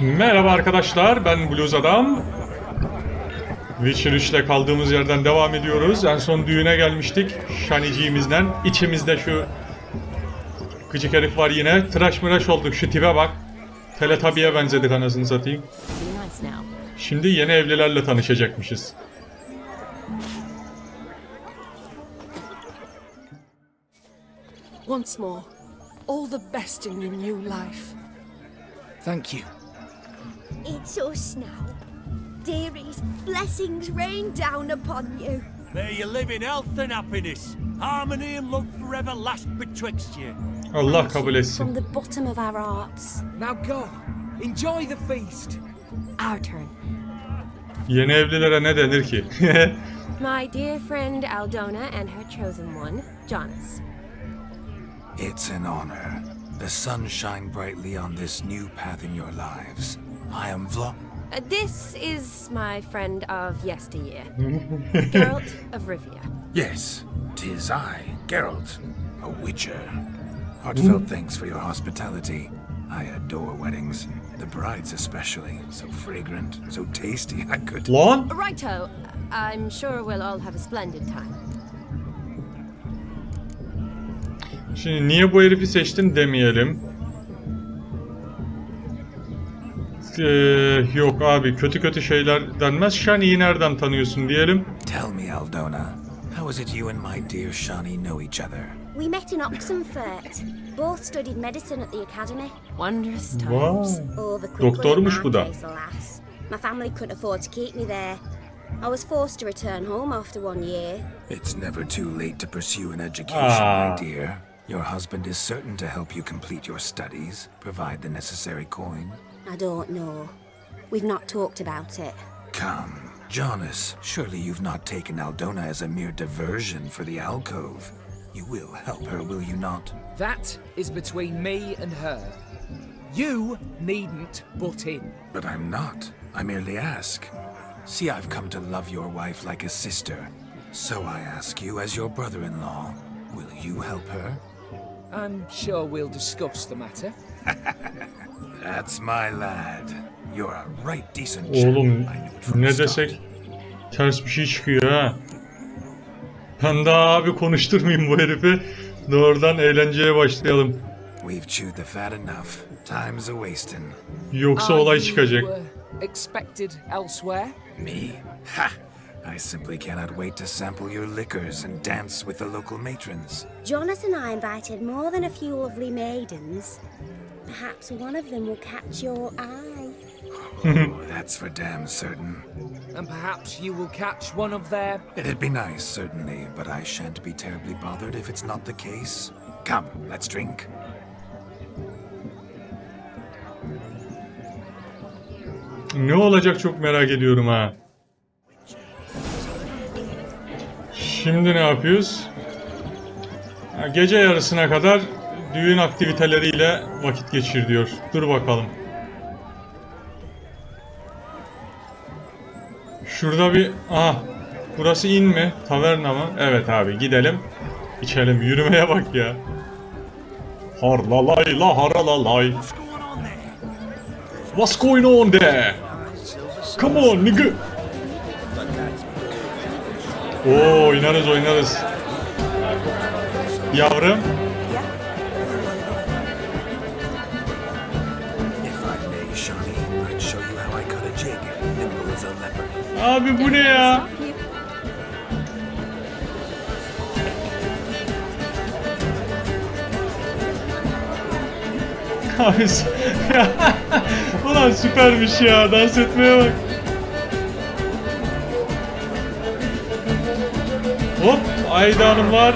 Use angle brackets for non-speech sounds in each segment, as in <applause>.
Merhaba arkadaşlar, ben Blues Adam. Witcher 3 ile kaldığımız yerden devam ediyoruz. En son düğüne gelmiştik. Şaniciğimizden. İçimizde şu gıcık herif var yine. Tıraş mıraş olduk. Şu tipe bak. Teletabiye benzedik anasını satayım. Şimdi yeni evlilerle tanışacakmışız. Once more, all the best in your new life. Thank you. It's us now. Dearies, blessings rain down upon you. May you live in health and happiness. Harmony and love forever last betwixt you. Allah kabul etsin. From the bottom of our hearts. Now go. Enjoy the feast. Our turn. Yeni evlilere ne denir ki? <laughs> My dear friend Aldona and her chosen one, Jonas. It's an honor. The sun shine brightly on this new path in your lives. I am Vla. Uh, this is my friend of yesteryear, <laughs> Geralt of Rivia. Yes, tis I, Geralt, a witcher. Heartfelt thanks for your hospitality. I adore weddings. The brides especially. So fragrant, so tasty, <laughs> I could... Lan! Righto, I'm sure we'll all have a splendid time. Şimdi niye bu herifi seçtin demeyelim. Ee, yok abi kötü kötü şeyler denmez. Shani'yi nereden tanıyorsun diyelim. Tell me, Aldona, how is it you and my dear Shani know each other? We met in Oxenfurt. Both studied medicine at the academy. Wondrous times. Vay. Over quickly Doktormuş in bu my da. alas. My family couldn't afford to keep me there. I was forced to return home after one year. It's never too late to pursue an education, Ah. my dear. Your husband is certain to help you complete your studies, provide the necessary coin. I don't know. We've not talked about it. Come, Jonas, surely you've not taken Aldona as a mere diversion for the alcove. You will help her, will you not? That is between me and her. You needn't butt in. But I'm not. I merely ask. See, I've come to love your wife like a sister. So I ask you, as your brother in law, will you help her? I'm sure we'll discuss the matter. <laughs> That's my lad. You're a right decent chap. Oğlum ne desek ters bir şey çıkıyor ha. Ben daha abi konuşturmayayım bu herifi. Doğrudan eğlenceye başlayalım. We've chewed the fat enough. Time's a wasting. Yoksa Are olay çıkacak. uh, expected elsewhere? Me? Ha! I simply cannot wait to sample your liquors and dance with the local matrons. Jonas and I invited more than a few lovely maidens. Perhaps one of them will catch your eye. Oh, that's for damn certain. And perhaps you will catch one of their. It'd be nice, certainly, but I shan't be terribly bothered if it's not the case. Come, let's drink. Ne olacak çok merak ediyorum ha. Şimdi ne yapıyoruz? Gece yarısına kadar düğün aktiviteleriyle vakit geçir diyor. Dur bakalım. Şurada bir... Aha. Burası in mi? Taverna mı? Evet abi gidelim. İçelim. Yürümeye bak ya. Harlalay la haralalay. What's going on there? Come on nigga. Oo oynarız oynarız. Yavrum. Abi bu ne ya? Abi <laughs> Ulan süpermiş ya dans etmeye bak. Hop Ayda Hanım var.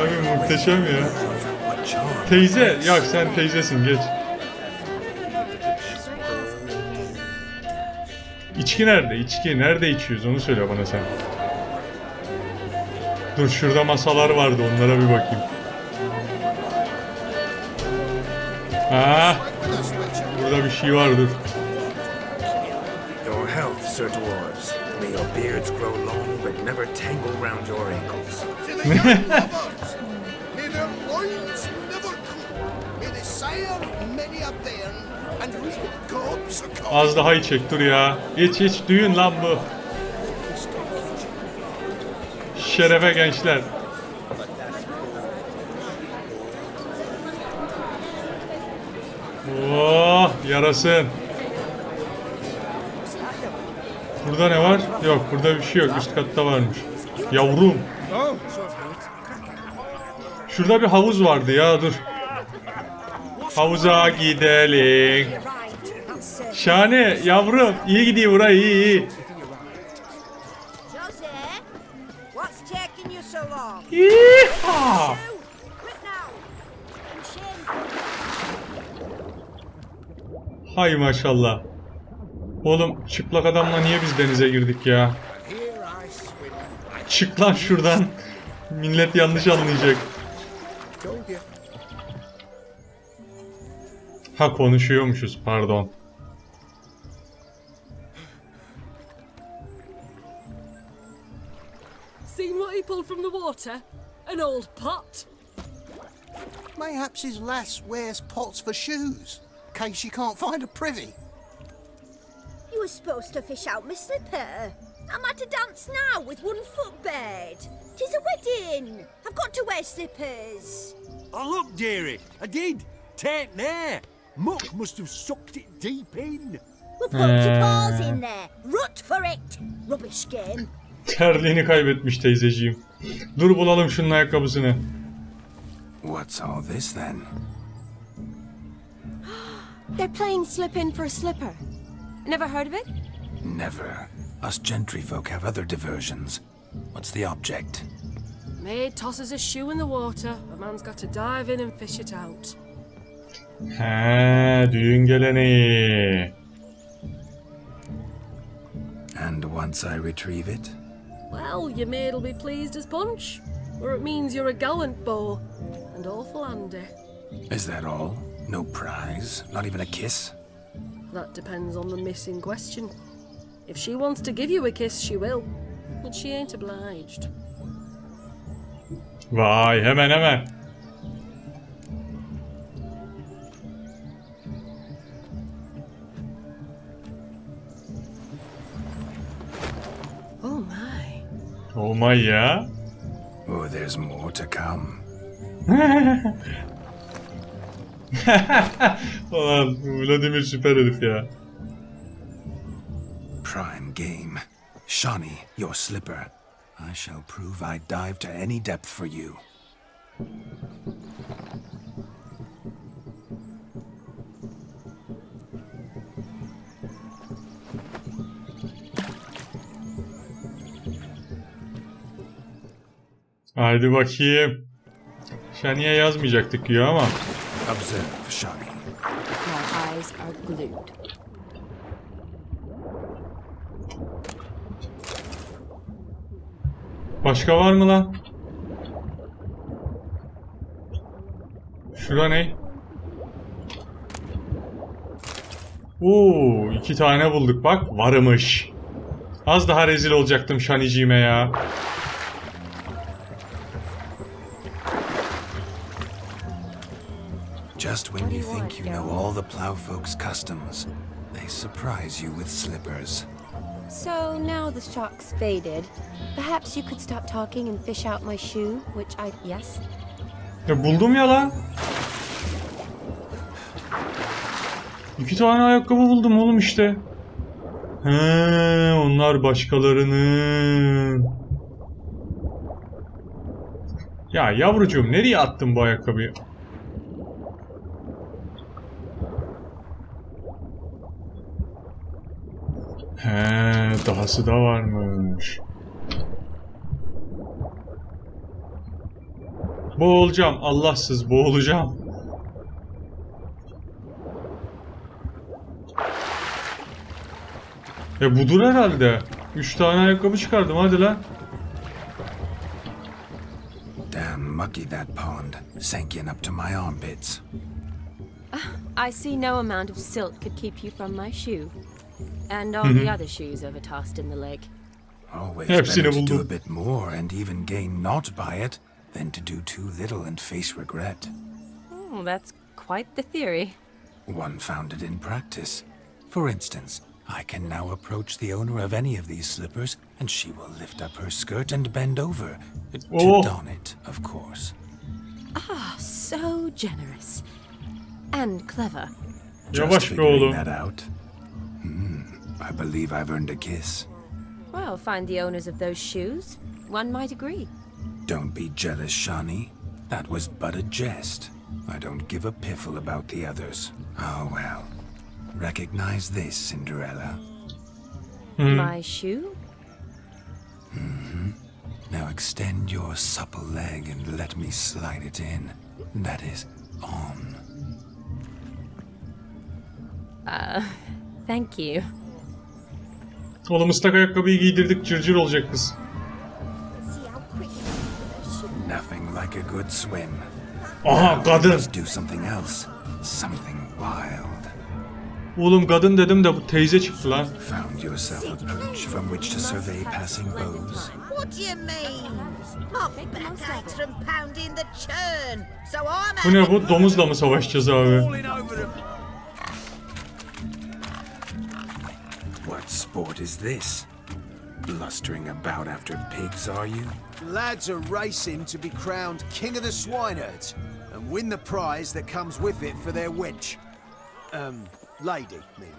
Abi muhteşem ya. Teyze, ya sen teyzesin geç. İçki nerede? İçki nerede içiyoruz onu söyle bana sen. Dur şurada masalar vardı onlara bir bakayım. Ah, burada bir şey var dur. Your health, Sir Dwarves. May your beards grow long, but never tangle round your ankles. <laughs> Az daha içecek dur ya. İç iç düğün lan bu. Şerefe gençler. Oh yarasın. Burada ne var? Yok burada bir şey yok. Üst katta varmış. Yavrum. Şurada bir havuz vardı ya dur. Havuza gidelim. Şahane yavrum. iyi gidiyor burayı iyi iyi. Yeehaw! Hay maşallah. Oğlum çıplak adamla niye biz denize girdik ya? Çık lan şuradan. Millet yanlış anlayacak. Ha konuşuyormuşuz pardon. Water? An old pot. Mayhaps his lass wears pots for shoes, case she can't find a privy. You were supposed to fish out my slipper. I'm at a dance now with one foot bed. Tis a wedding. I've got to wear slippers. Oh, look, dearie, I did. Take there. Muck must have sucked it deep in. Well, put your paws in uh. there. Rut for it. Rubbish game. Terliğini kaybetmiş teyzeciğim. Dur bulalım şunun ayakkabısını. What's all this then? <gasps> They're playing slip in for a slipper. Never heard of it? Never. Us gentry folk have other diversions. What's the object? Maid tosses a shoe in the water. A man's got to dive in and fish it out. He, düğün geleneği. And once I retrieve it, Well, your maid'll be pleased as punch. Or it means you're a gallant beau. And awful handy. is that all? No prize? Not even a kiss? That depends on the miss in question. If she wants to give you a kiss, she will. But she ain't obliged. Vay hemen hemen. Oh my ya. Oh, there's more to come. <laughs> Ulan um, Vladimir süper herif ya. Prime game. Shawnee, your slipper. I shall prove I dive to any depth for you. Haydi bakayım. Şaniye yazmayacaktık ya ama. Observe, Shawnee. My eyes are glued. Başka var mı lan? Şura ne? Oo, iki tane bulduk bak. Varmış. Az daha rezil olacaktım Şaniciğime ya. Just when you think you know all the plowfolk's customs, they surprise you with slippers. So now the shock's faded. Perhaps you could stop talking and fish out my shoe, which I. Yes? Ya buldum ya lan. İki tane ayakkabı buldum oğlum işte. He, onlar başkalarının. Ya yavrucuğum nereye attın bu ayakkabıyı? He, dahası da varmış. Boğulacağım. Allahsız boğulacağım. E budur herhalde. Üç tane ayakkabı çıkardım hadi lan. Damn mucky that pond, sank in up to my armpits. I see no amount of silt could keep you from my shoe. And all the other shoes ever tossed in the lake. Always Hepsini better to do a bit more and even gain naught by it than to do too little and face regret. Oh, that's quite the theory. One founded in practice. For instance, I can now approach the owner of any of these slippers, and she will lift up her skirt and bend over. To Oh. don it, of course. Ah, So generous. And clever. Yavaş Just be figuring that out. I believe I've earned a kiss. Well, find the owners of those shoes. One might agree. Don't be jealous, Shani. That was but a jest. I don't give a piffle about the others. Oh well. Recognize this, Cinderella. Hmm. My shoe? Mm-hmm. Now extend your supple leg and let me slide it in. That is on. Uh, <laughs> thank you. Oğlum ıslak ayakkabıyı giydirdik cırcır olacak kız. Nothing like a good swim. Aha kadın. Let's do something else. Something wild. Oğlum kadın dedim de bu teyze çıktı lan. Found yourself a perch from which to survey passing bows. What do you mean? My back aches from pounding the churn, so I'm Bu ne bu? Domuzla mı savaşacağız abi? Sport is this? Blustering about after pigs, are you? Lads are racing to be crowned King of the Swineherds and win the prize that comes with it for their wench. Um, lady, meaning.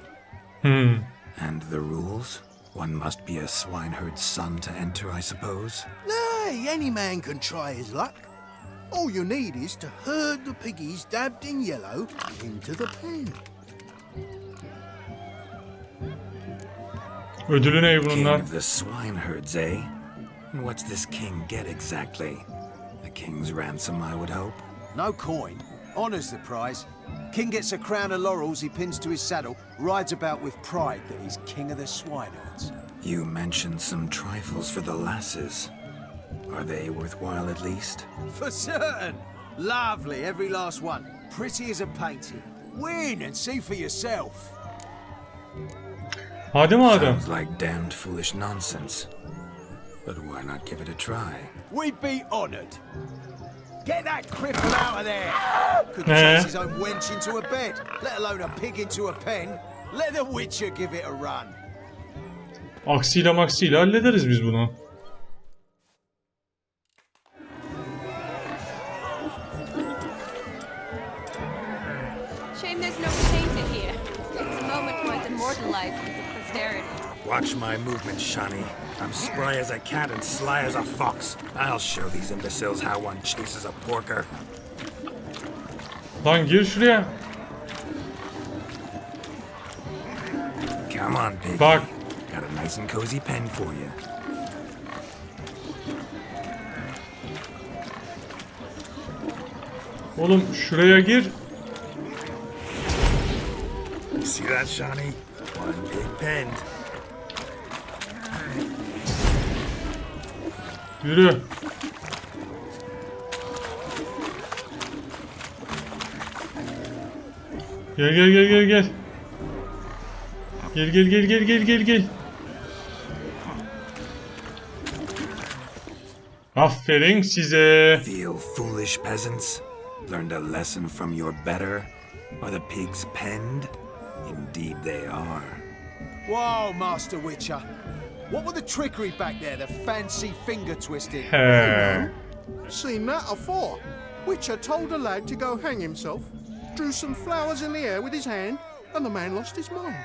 Hmm. And the rules? One must be a swineherd's son to enter, I suppose. Nay, any man can try his luck. All you need is to herd the piggies dabbed in yellow into the pen. Ödülü ne bunun King of the swineherds, eh? And what's this king get exactly? The king's ransom, I would hope. No coin. Honours the prize. King gets a crown of laurels he pins to his saddle, rides about with pride that he's King of the Swineherds. You mentioned some trifles for the lasses. Are they worthwhile at least? For certain! Lovely, every last one. Pretty as a painting. Win and see for yourself. Hadi madem. Sounds like damned foolish nonsense. But why not give it a try? We'd be honoured. Get that cripple out of there! Could Eh? chase his own wench into a bed, let alone a pig into a pen. Let the Witcher give it a run. Aksiyle maksiyle hallederiz biz bunu. Watch my movement, Shani. I'm spry as a cat and sly as a fox. I'll show these imbeciles how one chases a porker. Lan gir şuraya. Come on, piggy. Bak. Got a nice and cozy pen for you. Oğlum şuraya gir. See that, Shani? One big pen. Yürü. Gel gel gel gel gel. Gel gel gel gel gel gel gel. Aferin size. Feel foolish, peasants? Learned a lesson from your better? Are the pigs penned? Indeed they are. Whoa, Master Witcher. What were the trickery back there, the fancy finger twisting? He. Seen that afore. Witcher told a lad to go hang himself, drew some flowers in the air with his hand, and the man lost his mind.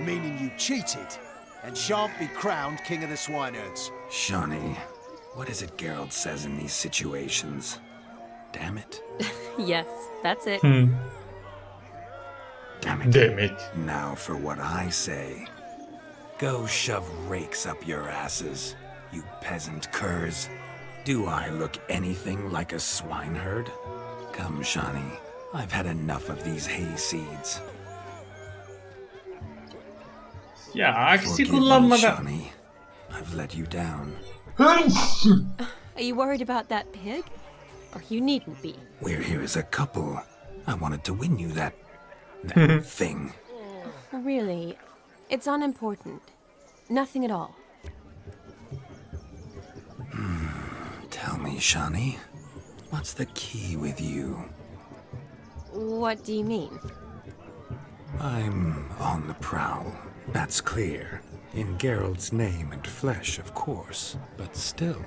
Meaning you cheated and shan't be crowned King of the Swineherds. Shawnee, what is it Geralt says in these situations? Damn it. <laughs> Yes, that's it. Hmm. Damn it. Damn it. Now for what I say. Go shove rakes up your asses, you peasant curs. Do I look anything like a swineherd? Come, Shani, I've had enough of these hay seeds. Ya aksi Forgive me, kullanmadan. Shawnee. I've let you down. Are you worried about that pig? Or you needn't be. We're here as a couple. I wanted to win you that. that <laughs> thing. Really, it's unimportant. Nothing at all. Hmm. Tell me, Shani, what's the key with you? What do you mean? I'm on the prowl. That's clear. In Geralt's name and flesh, of course. But still.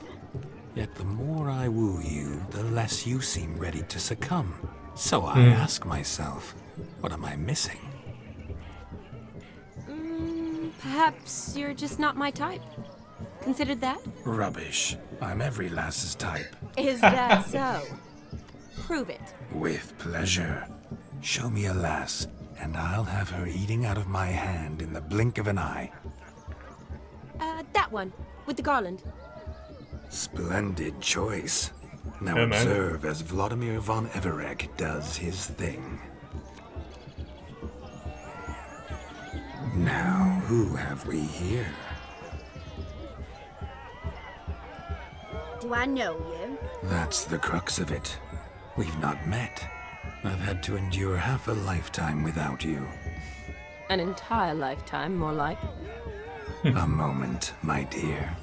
Yet the more I woo you, the less you seem ready to succumb. So I hmm. ask myself, what am I missing? Perhaps you're just not my type. Considered that? Rubbish. I'm every lass's type. Is that <laughs> so? Prove it. With pleasure. Show me a lass, and I'll have her eating out of my hand in the blink of an eye. Uh, that one, with the garland. Splendid choice. Now Yeah, man. observe as Vladimir von Everek does his thing. Now, who have we here? Do I know you? That's the crux of it. We've not met. I've had to endure half a lifetime without you. An entire lifetime, more like. <laughs> a moment, my dear.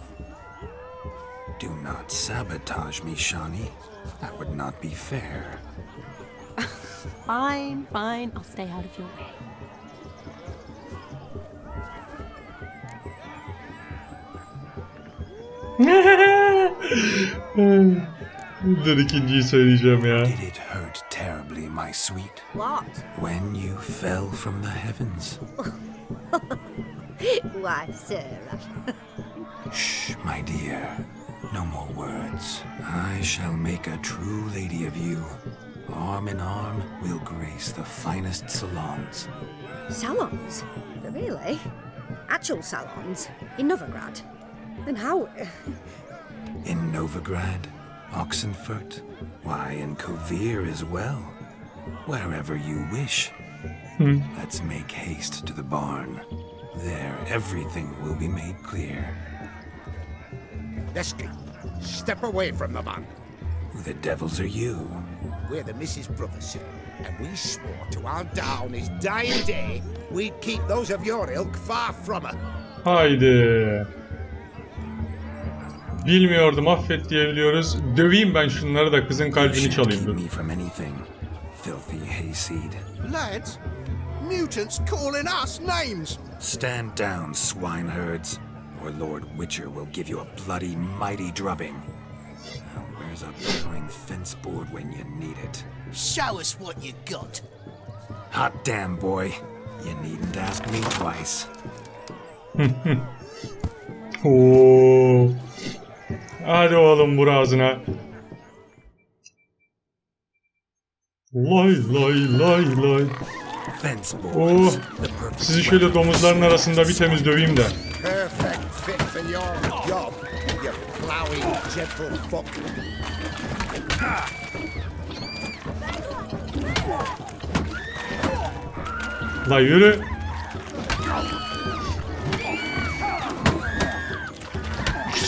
Do not sabotage me, Shawnee. That would not be fair. <laughs> Fine, fine, I'll stay out of your way. Dur ikinciyi söyleyeceğim ya. Did it hurt terribly, my sweet? What? When you fell from the heavens? <laughs> Why, Sarah. Shh, my dear. No more words. I shall make a true lady of you. Arm in arm, we'll grace the finest salons. Salons? Really? Actual salons? In Novigrad? Then how? In Novigrad, Oxenfurt, why, in Kovir as well. Wherever you wish. Hmm. Let's make haste to the barn. There, everything will be made clear. Lesky, step away from the man. Who the devils are you? We're the Mrs. Brothers, and we swore to our dad on his dying day we'd keep those of your ilk far from her. Hi Haydi. Bilmiyordum affet diyebiliyoruz. Döveyim ben şunları da kızın kalbini çalayım keep dur. me from anything. Filthy hayseed. Lads, mutants calling us names. Stand down, swineherds, or Lord Witcher will give you a bloody mighty drubbing. Where's a blowing fence board when you need it? Show us what you got. Hot damn, boy. You needn't ask me twice. <laughs> Oo. Oh. Hadi oğlum vur ağzına. Lay lay lay lay. Oh, sizi şöyle domuzların arasında bir temiz döveyim de. Perfect fit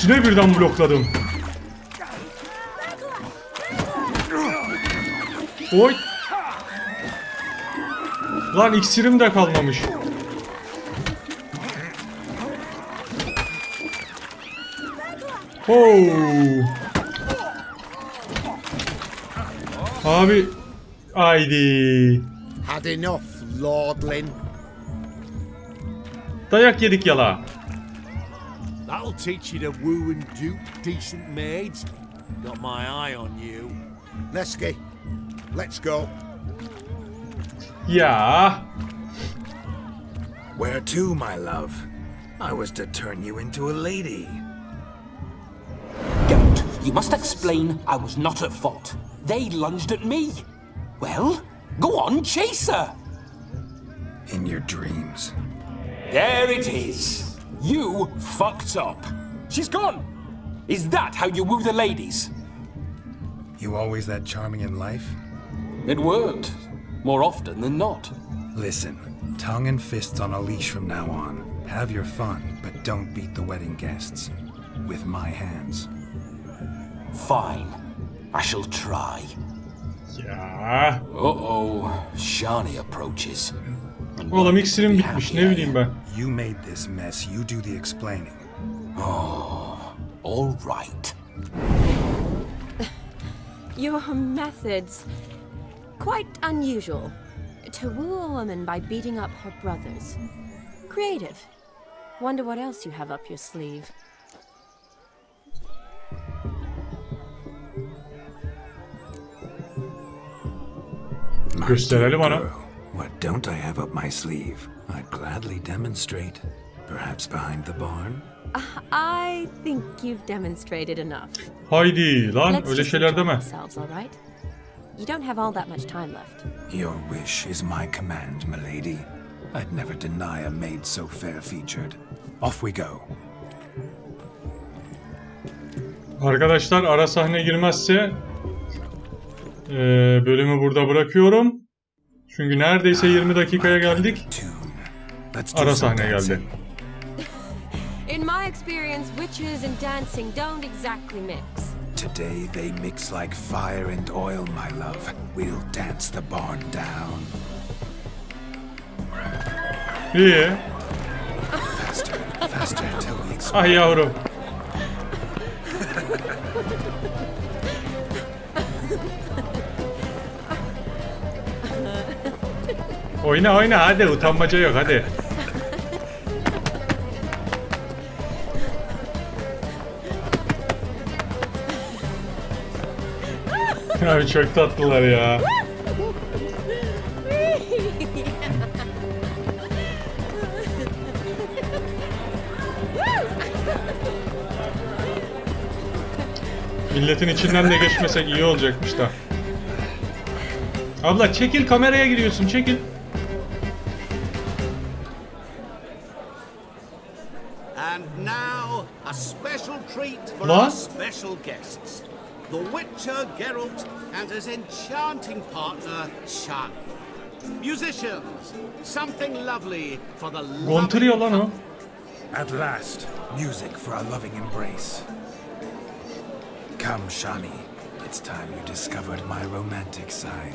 İkisine birden blokladım. Oy. Lan iksirim de kalmamış. Oo. Abi. Haydi. Had enough, lordling. Dayak yedik yala. That'll teach you to woo and dupe decent maids. Got my eye on you. Lesky, let's go. Yeah. Where to, my love? I was to turn you into a lady. Geralt, you must explain I was not at fault. They lunged at me. Well, go on, chase her. In your dreams. There it is. You fucked up. She's gone. Is that how you woo the ladies? You always that charming in life? It worked. More often than not. Listen, tongue and fists on a leash from now on. Have your fun, but don't beat the wedding guests. With my hands. Fine. I shall try. Ya. Uh-oh. Shani approaches. And Oğlum like iksirim bitmiş ne bileyim ben. You made this mess, you do the explaining. Oh, all right. <laughs> Your methods. Quite unusual to woo a woman by beating up her brothers. Creative. Wonder what else you have up your sleeve. My Gösterelim dear ona. What don't I have up my sleeve? I'd gladly demonstrate. Perhaps behind the barn? I think you've demonstrated enough. Haydi lan Let's öyle şeyler deme. ourselves, all right? You don't have all that much time left. Your wish is my command, milady. I'd never deny a maid so fair-featured. Off we go. Arkadaşlar ara sahne girmezse eee, bölümü burada bırakıyorum. Çünkü neredeyse 20 dakikaya geldik. Ara sahne geldi. In my experience, witches and dancing don't exactly mix. Today they mix like fire and oil, my love. We'll dance the barn down. İyi. Faster, faster till we explode. Ah yavrum. <laughs> oyna oyna hadi utanmaca yok hadi. <laughs> Abi çok tatlılar ya. Milletin içinden de geçmesek iyi olacakmış da. Abla çekil kameraya giriyorsun çekil. Special guests. The Witcher Geralt and his enchanting partner, Shani. Musicians, something lovely for the lan o. At last, music for our loving embrace. Come, Shani. It's time you discovered my romantic side.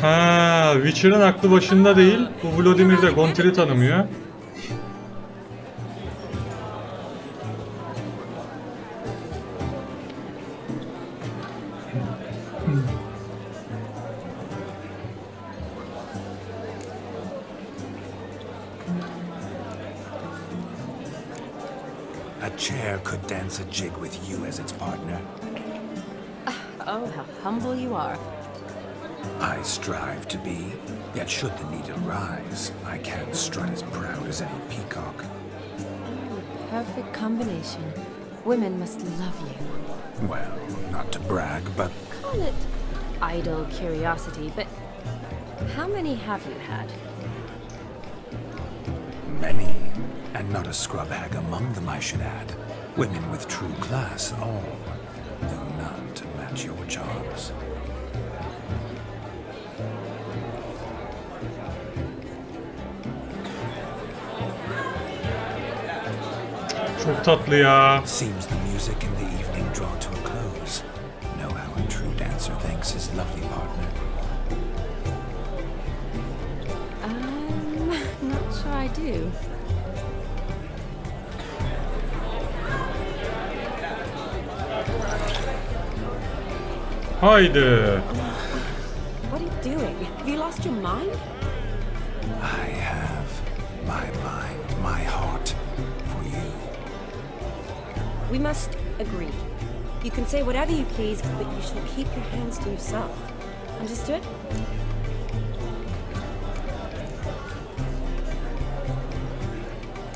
Ha, Witcher'ın aklı başında değil. Bu Vladimir de Gontir'i tanımıyor. A chair could dance a jig with you as its I strive to be, yet should the need arise, I can't strut as proud as any peacock. Perfect combination. Women must love you. Well, not to brag, but Call it idle curiosity, but how many have you had? many, and not a scrub hag among them, I should add. Women with true class, all, though none to match your charms. Çok tatlı ya. Seems the music in the evening draw to a close. Know how a true dancer thanks his lovely partner. Um, <laughs> not sure I do. Haydi. We must agree. You can say whatever you please, but you shall keep your hands to yourself. Understood?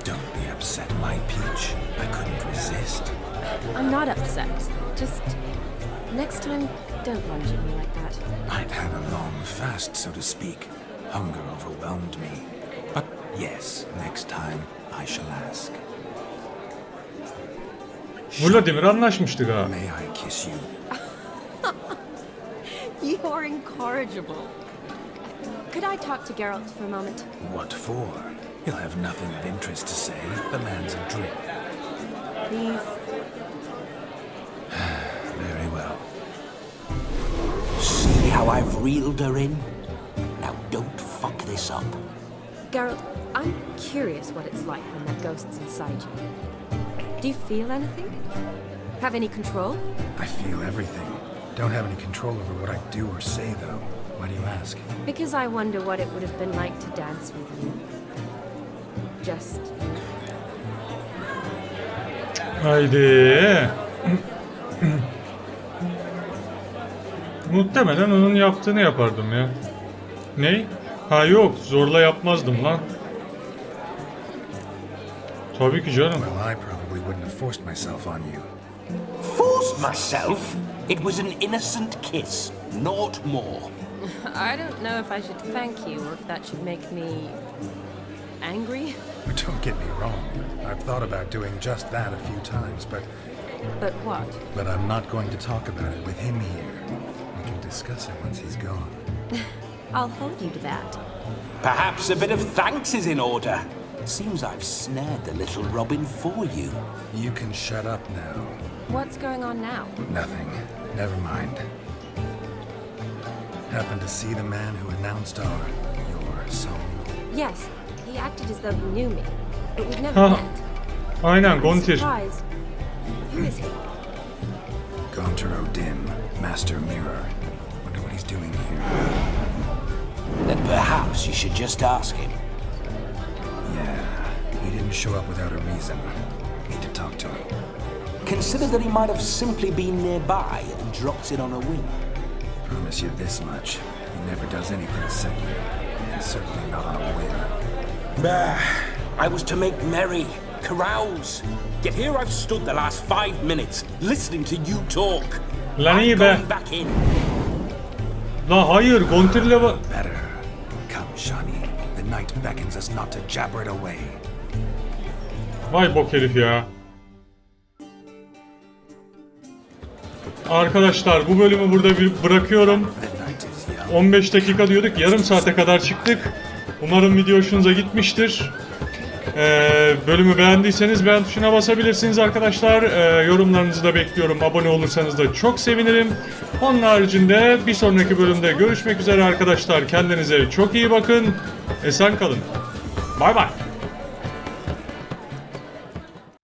Don't be upset, my peach. I couldn't resist. I'm not upset. Just next time, don't lunge at me like that. I'd had a long fast, so to speak. Hunger overwhelmed me. But yes, next time I shall ask. Vladimir anlaşmıştık ha. May I kiss you? <laughs> You're incorrigible. Could I talk to Geralt for a moment? What for? He'll have nothing of interest to say. The man's a adrift. Please. <sighs> Very well. See how I've reeled her in? Now don't fuck this up. Geralt, I'm curious what it's like when that ghost's inside you. Do you feel anything? Have any control? I feel everything. Don't have any control over what I do or say, though. Why do you ask? Because I wonder what it would have been like to dance with you. Just. Haydi. Muhtemelen onun yaptığını yapardım ya. Ne? Ha yok zorla yapmazdım lan. Tabii ki canım. Well, wouldn't have forced myself on you. Forced myself? It was an innocent kiss, naught more. I don't know if I should thank you or if that should make me angry. Don't get me wrong. I've thought about doing just that a few times, but But what? but I'm not going to talk about it with him here. We can discuss it once he's gone. <laughs> I'll hold you to that. Perhaps a bit of thanks is in order. Seems I've snared the little Robin for you. You can shut up now. What's going on now? Nothing. Never mind. Happened to see the man who announced our your song. Yes, he acted as though he knew me, but we've never Huh. met. Aynen I'm Gontir. surprised. Who is he? Gaunter Odin, Master Mirror. Wonder what he's doing here. Then perhaps you should just ask him. Yeah, he didn't show up without a reason. Need to talk to him. Consider that he might have simply been nearby and dropped it on a whim. Promise you this much. He never does anything simply. And certainly not on a whim. Bah, I was to make merry, carouse. Yet here I've stood the last five minutes listening to you talk. Lan iyi I'm be. going back in. La hayır Gontir'le ba- Better. Come, Shani. The night beckons us not to jabber it away. Vay bok herif ya. Arkadaşlar bu bölümü burada bir bırakıyorum. The night is young. 15 dakika diyorduk. Yarım saate kadar çıktık. Umarım video hoşunuza gitmiştir. Ee, bölümü beğendiyseniz beğen tuşuna basabilirsiniz arkadaşlar. Ee, yorumlarınızı da bekliyorum. Abone olursanız da çok sevinirim. Onun haricinde bir sonraki bölümde görüşmek üzere arkadaşlar. Kendinize çok iyi bakın. Esen kalın. Bay bay.